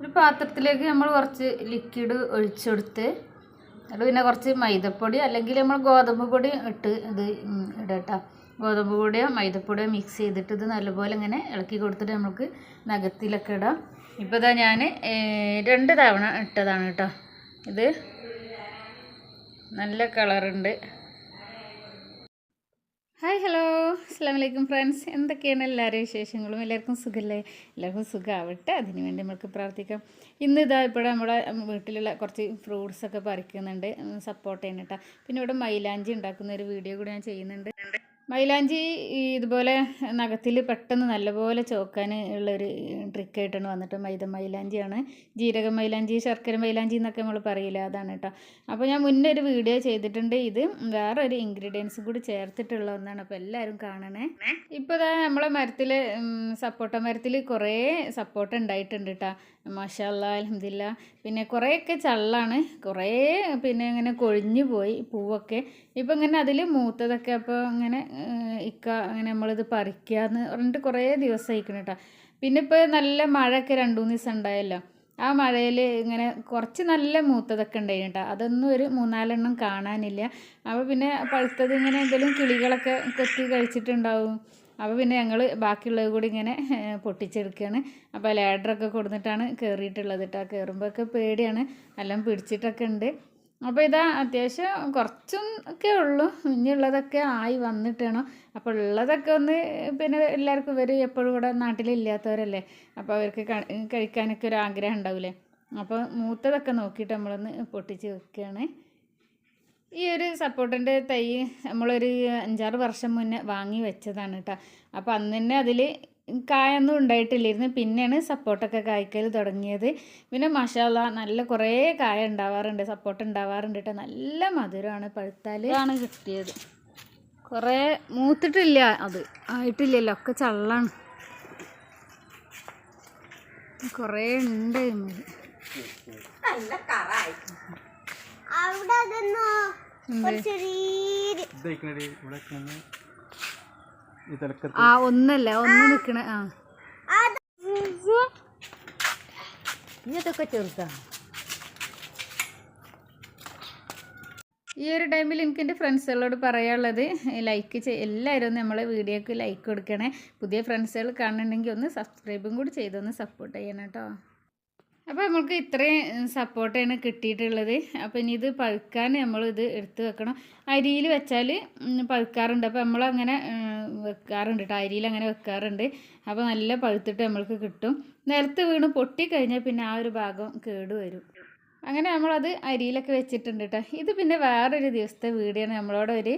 ഒരു പാത്രത്തിലേക്ക് നമ്മൾ കുറച്ച് ലിക്വിഡ് ഒഴിച്ചെടുത്ത് എന്നിട്ട് പിന്നെ കുറച്ച് മൈദപ്പൊടി അല്ലെങ്കിൽ നമ്മൾ ഗോതമ്പ് പൊടി ഇട്ട് ഇത് ഇടട്ടോ. ഗോതമ്പ് പൊടിയോ മൈദപ്പൊടിയോ മിക്സ് ചെയ്തിട്ട് ഇത് നല്ലപോലെ ഇങ്ങനെ ഇളക്കി കൊടുത്തിട്ട് നമുക്ക് നഖത്തിലൊക്കെ ഇടാം. ഇപ്പോൾ ഇതാ ഞാൻ രണ്ട് തവണ ഇട്ടതാണ് കേട്ടോ. ഇത് നല്ല കളറുണ്ട് ഹായ് ഹലോ അസ്സാം വലൈക്കും ഫ്രണ്ട്സ് എന്തൊക്കെയാണ് എല്ലാവരും വിശേഷങ്ങളും? എല്ലാവർക്കും സുഖമല്ലേ എല്ലാവർക്കും സുഖമാവട്ടെ അതിന് വേണ്ടി നമുക്ക് പ്രാർത്ഥിക്കാം. ഇന്ന് ഇതാ ഇപ്പോൾ നമ്മുടെ വീട്ടിലുള്ള കുറച്ച് ഫ്രൂട്ട്സ് ഒക്കെ പറിക്കുന്നുണ്ട്. സപ്പോർട്ട് ചെയ്യുന്നുണ്ട് പിന്നെ ഇവിടെ മൈലാഞ്ചി ഉണ്ടാക്കുന്ന ഒരു വീഡിയോ കൂടി ഞാൻ ചെയ്യുന്നുണ്ട്. മൈലാഞ്ചി ഇതുപോലെ നഖത്തിൽ പെട്ടെന്ന് നല്ലപോലെ ചോക്കാൻ ഉള്ളൊരു ട്രിക്കായിട്ടാണ് വന്നിട്ട് മൈദ മൈലാഞ്ചിയാണ്. ജീരക മൈലാഞ്ചി ശർക്കര മൈലാഞ്ചി എന്നൊക്കെ നമ്മൾ പറയില്ല അതാണ് കേട്ടോ. അപ്പോൾ ഞാൻ മുന്നേ ഒരു വീഡിയോ ചെയ്തിട്ടുണ്ട്. ഇത് വേറെ ഒരു ഇൻഗ്രീഡിയൻസും കൂടി ചേർത്തിട്ടുള്ള ഒന്നാണ്. അപ്പോൾ എല്ലാവരും കാണണേ. ഇപ്പോൾ നമ്മളെ മരത്തിൽ സപ്പോട്ട മരത്തിൽ കുറേ സപ്പോട്ട ഉണ്ടായിട്ടുണ്ട് കേട്ടോ. മാഷാല്ല അലഹമില്ല പിന്നെ കുറേയൊക്കെ ചള്ളാണ്. കുറേ പിന്നെ ഇങ്ങനെ കൊഴിഞ്ഞു പോയി പൂവൊക്കെ. ഇപ്പം ഇങ്ങനെ അതിൽ മൂത്തതൊക്കെ അപ്പോൾ ഇങ്ങനെ ഇക്ക അങ്ങനെ നമ്മളിത് പറിക്കുക എന്ന് പറഞ്ഞിട്ട് കുറേ ദിവസം ആയിക്കണം കേട്ടോ പിന്നെ ഇപ്പോൾ നല്ല മഴയൊക്കെ രണ്ട് മൂന്ന് ദിവസം ഉണ്ടായല്ലോ. ആ മഴയിൽ ഇങ്ങനെ കുറച്ച് നല്ല മൂത്തതൊക്കെ ഉണ്ടായിരുന്നു കേട്ടോ അതൊന്നും ഒരു മൂന്നാലെണ്ണം കാണാനില്ല. അപ്പോൾ പിന്നെ പഴുത്തത് ഇങ്ങനെ എന്തെങ്കിലും കിളികളൊക്കെ കൊത്തി കഴിച്ചിട്ടുണ്ടാവും. അപ്പോൾ പിന്നെ ഞങ്ങൾ ബാക്കിയുള്ളത് കൂടി ഇങ്ങനെ പൊട്ടിച്ചെടുക്കുകയാണ് അപ്പോൾ ലാഡറൊക്കെ കൊടുത്തിട്ടാണ് കയറിയിട്ടുള്ളത് കേട്ടോ. കയറുമ്പോഴൊക്കെ പേടിയാണ്. എല്ലാം പിടിച്ചിട്ടൊക്കെ ഉണ്ട്. അപ്പോൾ ഇതാ അത്യാവശ്യം കുറച്ചൊക്കെ ഉള്ളൂ. ഇനിയുള്ളതൊക്കെ ആയി വന്നിട്ടാണ്. അപ്പോൾ ഉള്ളതൊക്കെ ഒന്ന് പിന്നെ എല്ലാവർക്കും ഇവർ എപ്പോഴും ഇവിടെ നാട്ടിലില്ലാത്തവരല്ലേ. അപ്പോൾ അവർക്ക് കഴിക്കാനൊക്കെ ഒരു ആഗ്രഹം ഉണ്ടാവില്ലേ അപ്പോൾ മൂത്തതൊക്കെ നോക്കിയിട്ട് നമ്മളൊന്ന് പൊട്ടിച്ച് വെക്കുകയാണ് ഈ ഒരു സപ്പോർട്ടിന്റെ തൈ നമ്മളൊരു അഞ്ചാറ് വർഷം മുന്നേ വാങ്ങി വെച്ചതാണ് കേട്ടോ അപ്പോൾ അന്ന് തന്നെ അതിൽ കായൊന്നും ഉണ്ടായിട്ടില്ലായിരുന്നു. പിന്നെയാണ് സപ്പോർട്ടൊക്കെ കായ്ക്കൽ തുടങ്ങിയത്. പിന്നെ മഷാല നല്ല കുറേ കായ ഉണ്ടാവാറുണ്ട് സപ്പോർട്ട് ഉണ്ടാവാറുണ്ട് കേട്ടോ നല്ല മധുരമാണ് പഴുത്താൽ ആണ് കിട്ടിയത്. കുറേ മൂത്തിട്ടില്ല അത്. ആയിട്ടില്ലല്ലോ ഒക്കെ ചള്ളാണ്. കുറേ ഉണ്ട്. അവിടെ ആ ഒന്നല്ല ഒന്ന് നിൽക്കണ ആ. ഇതൊക്കെ ചെറുതാണ് ഈ ഒരു ടൈമിൽ എനിക്ക് എന്റെ ഫ്രണ്ട്സുകളോട് പറയാനുള്ളത് ലൈക്ക് ചെയ്യ എല്ലാവരും ഒന്ന് നമ്മളെ വീഡിയോക്ക് ലൈക്ക് കൊടുക്കണേ. പുതിയ ഫ്രണ്ട്സുകൾ കാണുന്നുണ്ടെങ്കിൽ ഒന്ന് സബ്സ്ക്രൈബും കൂടി ചെയ്തൊന്ന് സപ്പോർട്ട് ചെയ്യണം കേട്ടോ. അപ്പോൾ നമുക്ക് ഇത്രയും സപ്പോർട്ടാണ് കിട്ടിയിട്ടുള്ളത്. അപ്പോൾ ഇനി ഇത് പഴുക്കാൻ ഇത് എടുത്ത് വെക്കണം. അരിയിൽ വെച്ചാൽ പഴുക്കാറുണ്ട്. അപ്പോൾ നമ്മളങ്ങനെ അങ്ങനെ വെക്കാറുണ്ട് കേട്ടോ അരിയിൽ അങ്ങനെ വെക്കാറുണ്ട്. അപ്പോൾ നല്ല പഴുത്തിട്ട് നമ്മൾക്ക് കിട്ടും. നിലത്ത് വീണ് പൊട്ടിക്കഴിഞ്ഞാൽ പിന്നെ ആ ഒരു ഭാഗം കേടുവരും അങ്ങനെ നമ്മളത് അരിയിലൊക്കെ വെച്ചിട്ടുണ്ട് കേട്ടോ ഇത് പിന്നെ വേറൊരു ദിവസത്തെ വീഡിയോ ആണ്. നമ്മളോട് ഒരു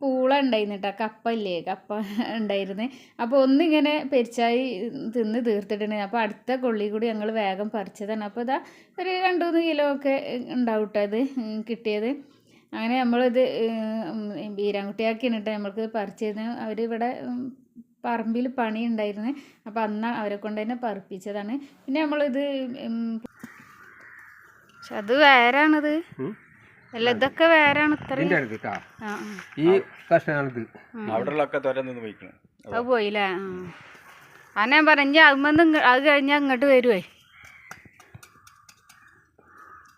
പൂള ഉണ്ടായിരുന്നു കേട്ടോ കപ്പ ഇല്ലേ കപ്പ ഉണ്ടായിരുന്നു. അപ്പോൾ ഒന്നിങ്ങനെ പെരിച്ചായി തിന്ന് തീർത്തിട്ടുണ്ട് അപ്പോൾ അടുത്ത കൊള്ളി കൂടി ഞങ്ങൾ വേഗം പറിച്ചതാണ്. അപ്പോൾ ഇതാ ഒരു രണ്ട് മൂന്ന് കിലോ ഒക്കെ ഉണ്ടാവും കേട്ടോ ഇത് കിട്ടിയത്. അങ്ങനെ നമ്മളിത് ബീരാൻകുട്ടിയാക്കിയാണ് കേട്ടോ നമ്മൾക്ക് പറിച്ചിരുന്നു അവരിവിടെ പറമ്പിൽ പണി ഉണ്ടായിരുന്നു. അപ്പോൾ അന്ന് അവരെ കൊണ്ട് തന്നെ പറിപ്പിച്ചതാണ്. പിന്നെ നമ്മളിത് പക്ഷെ അത് വേറാണിത് അല്ല ഇതൊക്കെ ഇത്രയും. ഈ പോയിക്കണം അത് പോയില്ലേ? ആ. ഞാൻ പറഞ്ഞ അതുമെന്ന് അത് കഴിഞ്ഞാൽ ഇങ്ങോട്ട് വരുവേ.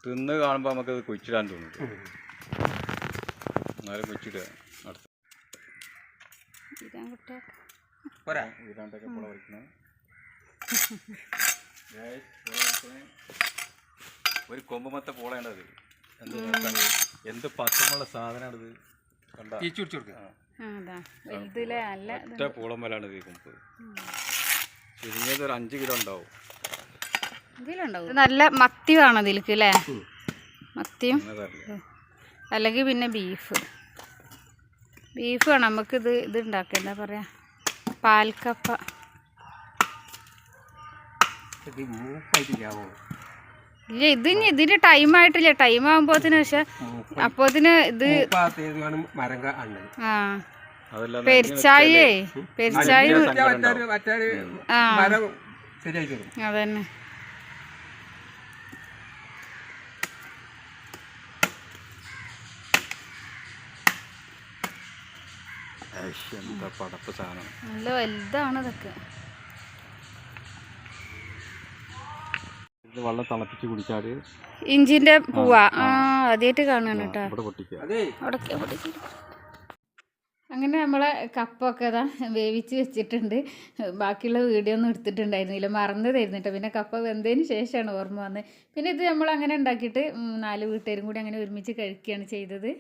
തിന്ന് കാണുമ്പോൾ നമുക്കത് കുഴിച്ചിടാൻ തോന്നും. എന്നാലും കുഴിച്ചിടുക. അടുത്ത പോരാ. വീരാണ്ടൊക്കെ പുള ഒരു കൊമ്പമത്തെ പോളേണ്ടത്. എന്ത് പച്ചമുള്ള സാധനമാണിത് കണ്ട? കൊടുക്കുക ഒറ്റ ഇത് ചുരുങ്ങിയത് ഒരു അഞ്ച് കിലോ ഉണ്ടാവും. ഇതിലുണ്ടാവും നല്ല മത്തി വേണം ഇതിലേക്ക് അല്ലേ മത്തിയും അല്ലെങ്കിൽ പിന്നെ ബീഫ്. ബീഫ് വേണം. നമുക്ക് ഇത് ഇത് ഉണ്ടാക്കുക എന്താ പറയാ? പാൽക്കപ്പ. ഇല്ല ഇതിന് ഇതിന് ടൈം ആയിട്ടില്ല. ടൈം ആകുമ്പോത്തിന് പക്ഷെ അപ്പോത്തിന് ഇത് ആ. അതല്ല പെരിച്ചായേ പെരിച്ചായ ആ. അതന്നെ. എന്താ പടപ്പ് സാധനം. നല്ല വലുതാണ് ഇതൊക്കെ. വെള്ളം തിളപ്പിച്ച് കുടിച്ചാൽ ഇഞ്ചിന്റെ പൂവാ. ആ ആദ്യമായിട്ട് കാണാണ് കേട്ടോ. ഇവിടെ പൊട്ടിക്കുക. അതേ. അവിടേക്ക് അവിടേക്ക്. അങ്ങനെ നമ്മളെ കപ്പൊക്കെ ഇതാ വേവിച്ച് വെച്ചിട്ടുണ്ട്. ബാക്കിയുള്ള വീഡിയോ ഒന്നും എടുത്തിട്ടുണ്ടായിരുന്നില്ല. മറന്നതായിരുന്നു കേട്ടോ. പിന്നെ കപ്പ വെന്തതിന് ശേഷമാണ് ഓർമ്മ വന്നത്. പിന്നെ ഇത് നമ്മൾ അങ്ങനെ ഉണ്ടാക്കിയിട്ട് നാല് വീട്ടുകാരും കൂടി അങ്ങനെ ഒരുമിച്ച് കഴിക്കുകയാണ് ചെയ്തത്.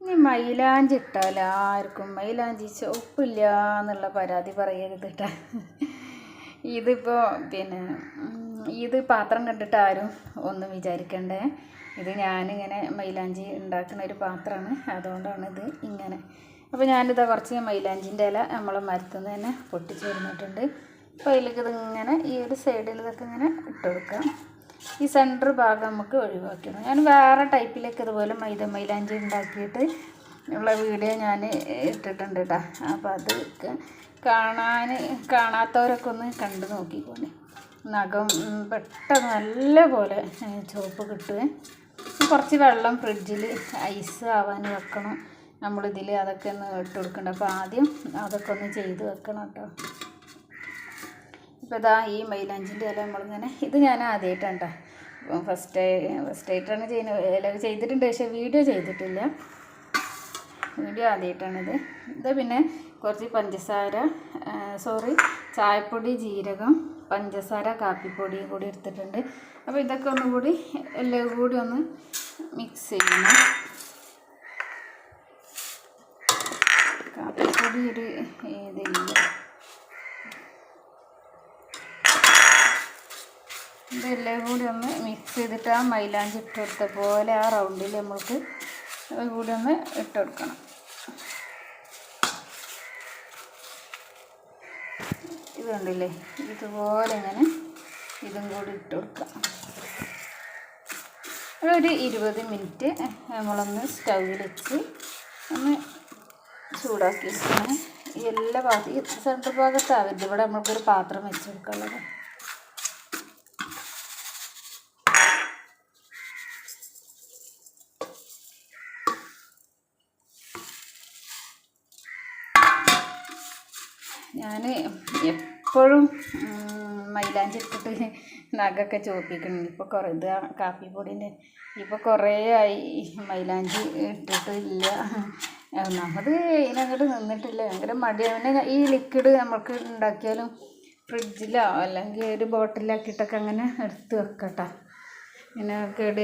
ഇനി മൈലാഞ്ചി ഇട്ടാൽ ആർക്കും മൈലാഞ്ചി ചുവപ്പില്ല എന്നുള്ള പരാതി പറയരുത് കേട്ടോ. ഇതിപ്പോൾ പിന്നെ ഇത് പാത്രം കണ്ടിട്ട് ആരും ഒന്നും വിചാരിക്കണ്ടേ? ഇത് ഞാനിങ്ങനെ മൈലാഞ്ചി ഉണ്ടാക്കുന്ന ഒരു പാത്രമാണ്. അതുകൊണ്ടാണ് ഇത് ഇങ്ങനെ. അപ്പോൾ ഞാനിത് കുറച്ച് മൈലാഞ്ചിന്റെ ഇല നമ്മളെ മരത്തുനിന്ന് തന്നെ പൊട്ടിച്ച് വരുന്നിട്ടുണ്ട്. അപ്പോൾ അതിലേക്ക് ഇതിങ്ങനെ ഈ ഒരു സൈഡിൽ ഇതൊക്കെ ഇങ്ങനെ ഇട്ട് കൊടുക്കാം. ഈ സെന്റർ ഭാഗം നമുക്ക് ഒഴിവാക്കണം ഞാൻ വേറെ ടൈപ്പിലേക്ക് ഇതുപോലെ മൈദ മൈലാഞ്ചി ഉണ്ടാക്കിയിട്ട് ഉള്ള വീഡിയോ ഞാൻ ഇട്ടിട്ടുണ്ട് കേട്ടോ അപ്പോൾ അത് കാണാൻ കാണാത്തവരൊക്കെ ഒന്ന് കണ്ടു നോക്കിക്കോണേ. നഖം പെട്ടെന്ന് നല്ല പോലെ ഏ, ചുവപ്പ് കിട്ടുകയും കുറച്ച് വെള്ളം ഫ്രിഡ്ജിൽ ഐസ് ആവാൻ വെക്കണം. നമ്മളിതിൽ അതൊക്കെ ഒന്ന് ഇട്ട് കൊടുക്കണ്ട. അപ്പോൾ ആദ്യം അതൊക്കെ ഒന്ന് ചെയ്ത് വെക്കണം കേട്ടോ. ഇപ്പോൾ ഇതാ ഈ മൈലാഞ്ചിന്റെ ഇല നമ്മളിങ്ങനെ ഇത് ഞാൻ ആദ്യമായിട്ടാണ് കേട്ടോ ഫസ്റ്റ് ഫസ്റ്റ് ആയിട്ടാണ് ചെയ്യുന്നത് ഇല ചെയ്തിട്ടുണ്ട് പക്ഷേ വീഡിയോ ചെയ്തിട്ടില്ല. വീഡിയോ ആദ്യമായിട്ടാണിത് ഇത് പിന്നെ കുറച്ച് പഞ്ചസാര സോറി ചായപ്പൊടി ജീരകം പഞ്ചസാര കാപ്പിപ്പൊടിയും കൂടി എടുത്തിട്ടുണ്ട്. അപ്പോൾ ഇതൊക്കെ ഒന്നുകൂടി എല്ലാം കൂടി ഒന്ന് മിക്സ് ചെയ്യണം. കാപ്പിപ്പൊടി ഒരു ഇതില്ല. ഇതെല്ലാം കൂടി ഒന്ന് മിക്സ് ചെയ്തിട്ട് ആ മൈലാഞ്ചി ഇട്ട് കൊടുത്ത പോലെ ആ റൗണ്ടിൽ നമ്മൾക്ക് കൂടി ഒന്ന് ഇട്ട് കൊടുക്കണം. കണ്ടില്ലേ ഇതുപോലെ ഇങ്ങനെ ഇതും കൂടി ഇട്ട് കൊടുക്കാം ഒരു ഇരുപത് മിനിറ്റ് നമ്മളൊന്ന് സ്റ്റൗവിൽ വെച്ച് ഒന്ന് ചൂടാക്കി വെക്കണം എല്ലാ ഭാഗത്തും സെന്റർ ഭാഗത്താവരുത് ഇവിടെ നമ്മൾക്കൊരു പാത്രം വെച്ച് കൊടുക്കാനുള്ളത്. ഞാൻ എപ്പോഴും ഉം, മൈലാഞ്ചി ഇട്ടിട്ട് നഖമൊക്കെ ചോപ്പിക്കുന്നുണ്ട് ഇപ്പോൾ കുറേ ഇത് കാപ്പിപ്പൊടിന്റെ ഇപ്പോൾ കുറേ ആയി മൈലാഞ്ചി ഇട്ടിട്ട് ഇല്ല. ഒന്നാമത് ഇതിനങ്ങോട്ട് നിന്നിട്ടില്ല. ഭയങ്കര മടിയാണ് പിന്നെ ഈ ലിക്വിഡ് നമുക്ക് ഉണ്ടാക്കിയാലും ഫ്രിഡ്ജിലോ അല്ലെങ്കിൽ ഒരു ബോട്ടിലാക്കിയിട്ടൊക്കെ അങ്ങനെ എടുത്ത് വെക്കട്ടെ. ഇങ്ങനെ കേട്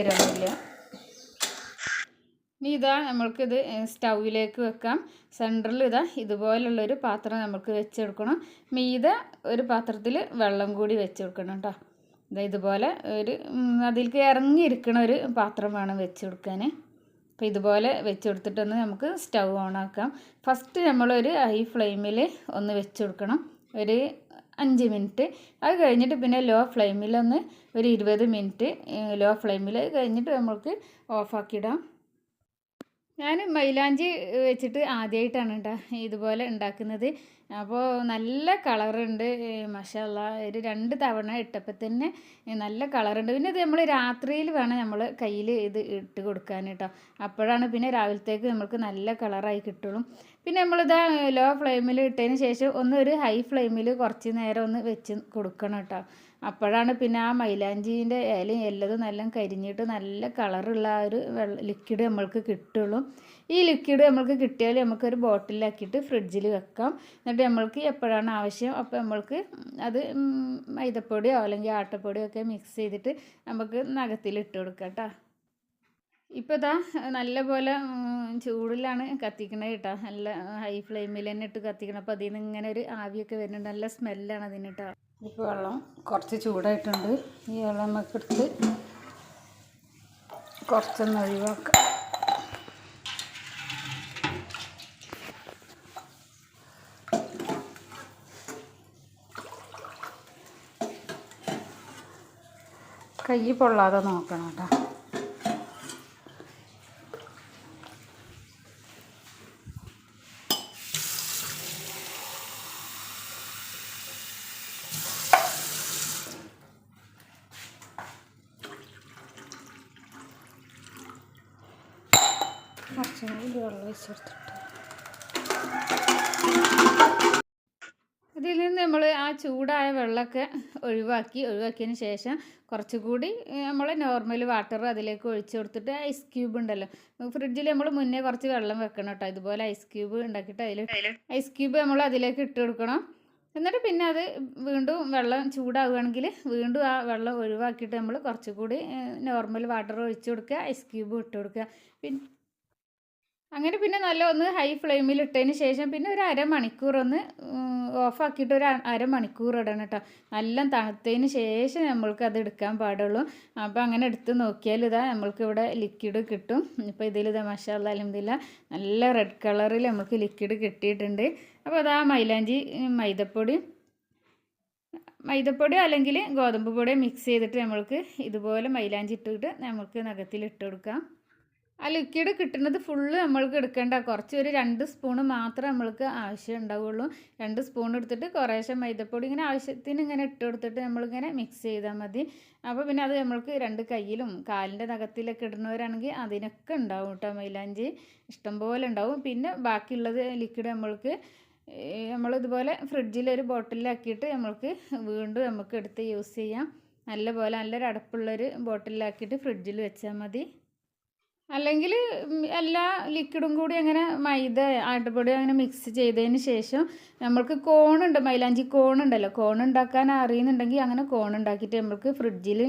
ഇനി ഇതാ നമ്മൾക്കിത് സ്റ്റൗവിലേക്ക് വെക്കാം. സെന്ററിൽ ഇതാ ഇതുപോലുള്ളൊരു പാത്രം നമുക്ക് വെച്ചെടുക്കണം. മീതെ ഒരു പാത്രത്തിൽ വെള്ളം കൂടി വെച്ചെടുക്കണം കേട്ടോ ഇതാ ഇതുപോലെ ഒരു അതിലേക്ക് ഇറങ്ങിയിരിക്കണ ഒരു പാത്രം വേണം വെച്ച് കൊടുക്കാൻ അപ്പോൾ ഇതുപോലെ വെച്ച് കൊടുത്തിട്ടൊന്ന് നമുക്ക് സ്റ്റൗ ഓൺ ആക്കാം ഫസ്റ്റ് നമ്മളൊരു ഹൈ ഫ്ലെയിമിൽ ഒന്ന് വെച്ചെടുക്കണം. ഒരു അഞ്ച് മിനിറ്റ്. അത് കഴിഞ്ഞിട്ട് പിന്നെ ലോ ഫ്ലെയിമിലൊന്ന് ഒരു ഇരുപത് മിനിറ്റ് ലോ ഫ്ലെയിമിൽ കഴിഞ്ഞിട്ട് നമുക്ക് ഓഫാക്കിയിടാം ഞാൻ മൈലാഞ്ചി വെച്ചിട്ട് ആദ്യമായിട്ടാണ് കേട്ടോ ഇതുപോലെ ഉണ്ടാക്കുന്നത്. അപ്പോൾ നല്ല കളറുണ്ട്. മഷാല്ല ഒരു രണ്ട് തവണ ഇട്ടപ്പോൾ തന്നെ നല്ല കളറുണ്ട്. പിന്നെ ഇത് നമ്മൾ രാത്രിയിൽ വേണം നമ്മൾ കയ്യിൽ ഇത് ഇട്ട് കൊടുക്കാൻ കേട്ടോ അപ്പോഴാണ് പിന്നെ രാവിലത്തേക്ക് നമുക്ക് നല്ല കളറായി കിട്ടുള്ളൂ. പിന്നെ നമ്മളിത് ലോ ഫ്ലെയിമിൽ ഇട്ടതിന് ശേഷം ഒന്ന് ഒരു ഹൈ ഫ്ലെയിമിൽ കുറച്ച് നേരം ഒന്ന് വെച്ച് കൊടുക്കണം കേട്ടോ അപ്പോഴാണ് പിന്നെ ആ മൈലാഞ്ചീന്റെ ഇലയും എല്ലതും നല്ല കരിഞ്ഞിട്ട് നല്ല കളറുള്ള ആ ഒരു ലിക്വിഡ് നമ്മൾക്ക് കിട്ടുള്ളൂ. ഈ ലിക്വിഡ് നമ്മൾക്ക് കിട്ടിയാൽ നമുക്കൊരു ബോട്ടിലാക്കിയിട്ട് ഫ്രിഡ്ജിൽ വെക്കാം. എന്നിട്ട് നമ്മൾക്ക് എപ്പോഴാണ് ആവശ്യം അപ്പോൾ നമ്മൾക്ക് അത് മൈദപ്പൊടിയോ അല്ലെങ്കിൽ ആട്ടപ്പൊടിയോ ഒക്കെ മിക്സ് ചെയ്തിട്ട് നമുക്ക് നഖത്തിൽ ഇട്ട് കൊടുക്കാം കേട്ടോ ഇപ്പോൾ ഇതാ നല്ല പോലെ ഉം, ചൂടിലാണ് കത്തിക്കണത് കേട്ടോ. നല്ല ഹൈ ഫ്ലെയിമിൽ തന്നെ ഇട്ട് കത്തിക്കണം. അപ്പോൾ അതിൽ നിന്ന് ഇങ്ങനെ ഒരു ആവിയൊക്കെ വരുന്നുണ്ട്. നല്ല സ്മെല്ലാണ് അതിന് കേട്ടോ. ഇപ്പോൾ വെള്ളം കുറച്ച് ചൂടായിട്ടുണ്ട്. ഈ വെള്ളം നമുക്ക് എടുത്ത് കുറച്ചൊന്ന് ഒഴിവാക്കാം. കൈ പൊള്ളാതെ നോക്കണം കേട്ടോ. കുറച്ചും നിന്ന് നമ്മൾ ആ ചൂടായ വെള്ളമൊക്കെ ഒഴിവാക്കി ഒഴിവാക്കിയതിന് ശേഷം കുറച്ചുകൂടി നമ്മൾ നോർമൽ വാട്ടർ അതിലേക്ക് ഒഴിച്ച് കൊടുത്തിട്ട് ഐസ് ക്യൂബ് ഉണ്ടല്ലോ. ഫ്രിഡ്ജിൽ നമ്മൾ മുന്നേ കുറച്ച് വെള്ളം വെക്കണം കേട്ടോ. ഇതുപോലെ ഐസ് ക്യൂബ് ഉണ്ടാക്കിയിട്ട് അതിൽ ഐസ് ക്യൂബ് നമ്മൾ അതിലേക്ക് ഇട്ട് കൊടുക്കണം. എന്നിട്ട് പിന്നെ അത് വീണ്ടും വെള്ളം ചൂടാവുകയാണെങ്കിൽ വീണ്ടും ആ വെള്ളം ഒഴിവാക്കിയിട്ട് നമ്മൾ കുറച്ചുകൂടി നോർമൽ വാട്ടർ ഒഴിച്ച് കൊടുക്കുക ഐസ് ക്യൂബ് ഇട്ട് കൊടുക്കുക. പിന്നെ അങ്ങനെ പിന്നെ നല്ല ഒന്ന് ഹൈ ഫ്ലെയിമിൽ ഇട്ടതിന് ശേഷം പിന്നെ ഒരു അരമണിക്കൂർ ഒന്ന് ഓഫാക്കിയിട്ട് ഒരു അരമണിക്കൂർ ഇടണം കേട്ടോ. നല്ല തണുത്തതിന് ശേഷം നമ്മൾക്ക് അത് എടുക്കാൻ പാടുള്ളൂ. അപ്പോൾ അങ്ങനെ എടുത്ത് നോക്കിയാൽ ഇതാ നമ്മൾക്ക് ഇവിടെ ലിക്വിഡ് കിട്ടും. ഇപ്പോൾ ഇതിൽ ഇതാ മഷാല അലഹമില്ല നല്ല റെഡ് കളറിൽ നമുക്ക് ലിക്വിഡ് കിട്ടിയിട്ടുണ്ട്. അപ്പോൾ അതാ മൈലാഞ്ചി മൈദപ്പൊടി. മൈദപ്പൊടി അല്ലെങ്കിൽ ഗോതമ്പ് പൊടി മിക്സ് ചെയ്തിട്ട് നമ്മൾക്ക് ഇതുപോലെ മൈലാഞ്ചി ഇട്ടിട്ട് നമുക്ക് നഖത്തിൽ ഇട്ട് കൊടുക്കാം. ആ ലിക്വിഡ് കിട്ടുന്നത് ഫുള്ള് നമ്മൾക്ക് എടുക്കേണ്ട. കുറച്ച് ഒരു രണ്ട് സ്പൂണ് മാത്രമേ നമ്മൾക്ക് ആവശ്യം ഉണ്ടാവുള്ളൂ. രണ്ട് സ്പൂൺ എടുത്തിട്ട് കുറേശ്ശെ മൈദപ്പൊടി ഇങ്ങനെ ആവശ്യത്തിന് ഇങ്ങനെ ഇട്ട് കൊടുത്തിട്ട് നമ്മളിങ്ങനെ മിക്സ് ചെയ്താൽ മതി. അപ്പോൾ പിന്നെ അത് നമ്മൾക്ക് രണ്ട് കയ്യിലും കാലിന്റെ നഖത്തിലൊക്കെ ഇടുന്നവരാണെങ്കിൽ അതിനൊക്കെ ഉണ്ടാവും കേട്ടോ മൈലാഞ്ചി. ഇഷ്ടംപോലെ ഉണ്ടാവും. പിന്നെ ബാക്കിയുള്ളത് ലിക്വിഡ് നമ്മൾക്ക് നമ്മളിതുപോലെ ഫ്രിഡ്ജിൽ ഒരു ബോട്ടിലാക്കിയിട്ട് നമ്മൾക്ക് വീണ്ടും നമുക്ക് എടുത്ത് യൂസ് ചെയ്യാം. നല്ല പോലെ നല്ലൊരു അടപ്പുള്ളൊരു ബോട്ടിലാക്കിയിട്ട് ഫ്രിഡ്ജിൽ വെച്ചാൽ മതി. അല്ലെങ്കിൽ എല്ലാ ലിക്വിഡും കൂടി അങ്ങനെ മൈദ ആട്ടുപൊടി അങ്ങനെ മിക്സ് ചെയ്തതിന് ശേഷം നമ്മൾക്ക് കോണുണ്ട് മൈലാഞ്ചി കോണുണ്ടല്ലോ. കോൺ ഉണ്ടാക്കാൻ അറിയുന്നുണ്ടെങ്കിൽ അങ്ങനെ കോൺ ഉണ്ടാക്കിയിട്ട് നമ്മൾക്ക് ഫ്രിഡ്ജിൽ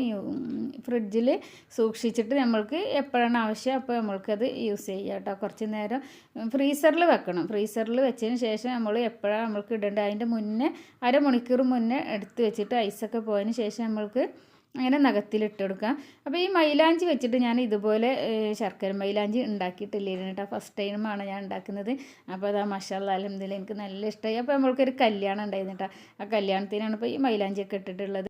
ഫ്രിഡ്ജിൽ സൂക്ഷിച്ചിട്ട് നമ്മൾക്ക് എപ്പോഴാണ് ആവശ്യം അപ്പോൾ നമ്മൾക്കത് യൂസ് ചെയ്യാം കേട്ടോ. കുറച്ച് നേരം ഫ്രീസറിൽ വെക്കണം. ഫ്രീസറിൽ വെച്ചതിന് ശേഷം നമ്മൾ എപ്പോഴാണ് നമ്മൾക്ക് ഇടേണ്ടത്? അതിന്റെ മുന്നേ അരമണിക്കൂർ മുന്നേ എടുത്ത് വെച്ചിട്ട് ഐസൊക്കെ പോയതിന് ശേഷം നമ്മൾക്ക് അങ്ങനെ നഖത്തിലിട്ട് കൊടുക്കുക. അപ്പോൾ ഈ മൈലാഞ്ചി വെച്ചിട്ട് ഞാൻ ഇതുപോലെ ശർക്കര മൈലാഞ്ചി ഉണ്ടാക്കിയിട്ടില്ലായിരുന്നു കേട്ടോ. ഫസ്റ്റ് ടൈമാണ് ഞാൻ ഉണ്ടാക്കുന്നത്. അപ്പോൾ അത് മഷാല അലഹമ്മദില്ല എനിക്ക് നല്ല ഇഷ്ടമായി. അപ്പോൾ നമ്മൾക്കൊരു കല്യാണം ഉണ്ടായിരുന്നു കേട്ടോ. ആ കല്യാണത്തിനാണ് ഇപ്പോൾ ഈ മൈലാഞ്ചിയൊക്കെ ഇട്ടിട്ടുള്ളത്.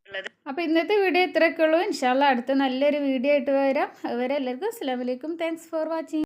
അപ്പോൾ ഇന്നത്തെ വീഡിയോ ഇത്രയൊക്കെ ഉള്ളൂ. ഇൻഷാല്ല അടുത്ത നല്ലൊരു വീഡിയോ ആയിട്ട് വരാം. അതുവരെ എല്ലാവർക്കും അസ്സാം വലൈക്കും താങ്ക്സ് ഫോർ വാച്ചിങ്